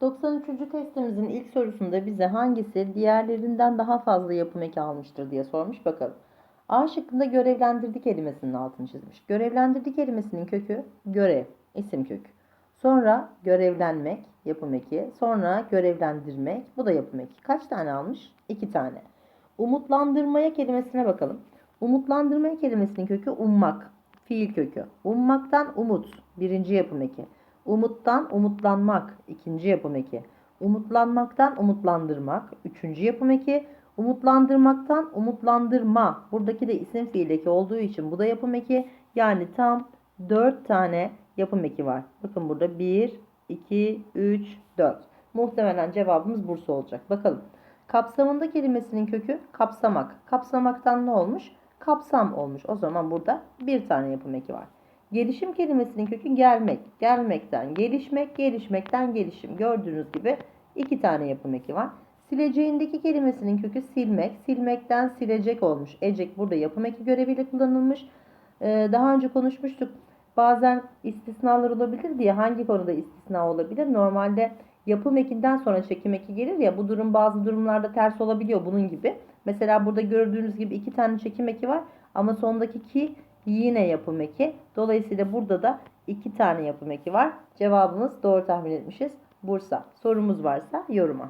93. testimizin ilk sorusunda bize hangisi diğerlerinden daha fazla yapım eki almıştır diye sormuş bakalım. A şıkkında görevlendirdi kelimesinin altını çizmiş. Görevlendirdi kelimesinin kökü görev, isim kökü. Sonra görevlenmek, yapım eki. Sonra görevlendirmek, bu da yapım eki. Kaç tane almış? İki tane. Umutlandırmaya kelimesine bakalım. Umutlandırmaya kelimesinin kökü ummak, fiil kökü. Ummaktan umut, birinci yapım eki. Umuttan umutlanmak, ikinci yapım eki. Umutlanmaktan umutlandırmak, üçüncü yapım eki. Umutlandırmaktan umutlandırma, buradaki de isim fiil eki olduğu için bu da yapım eki. Yani tam 4 tane yapım eki var. Bakın burada 1, 2, 3, 4. Muhtemelen cevabımız Bursa olacak. Bakalım. Kapsamında kelimesinin kökü kapsamak. Kapsamaktan ne olmuş? Kapsam olmuş. O zaman burada bir tane yapım eki var. Gelişim kelimesinin kökü gelmek. Gelmekten gelişmek, gelişmekten gelişim. Gördüğünüz gibi iki tane yapım eki var. Sileceğindeki kelimesinin kökü silmek. Silmekten silecek olmuş. Ecek burada yapım eki göreviyle kullanılmış. Ee, daha önce konuşmuştuk. Bazen istisnalar olabilir diye hangi konuda istisna olabilir? Normalde yapım ekinden sonra çekim eki gelir ya bu durum bazı durumlarda ters olabiliyor bunun gibi. Mesela burada gördüğünüz gibi iki tane çekim eki var ama sondaki ki yine yapım eki. Dolayısıyla burada da iki tane yapım eki var. Cevabımız doğru tahmin etmişiz. Bursa. Sorumuz varsa yoruma.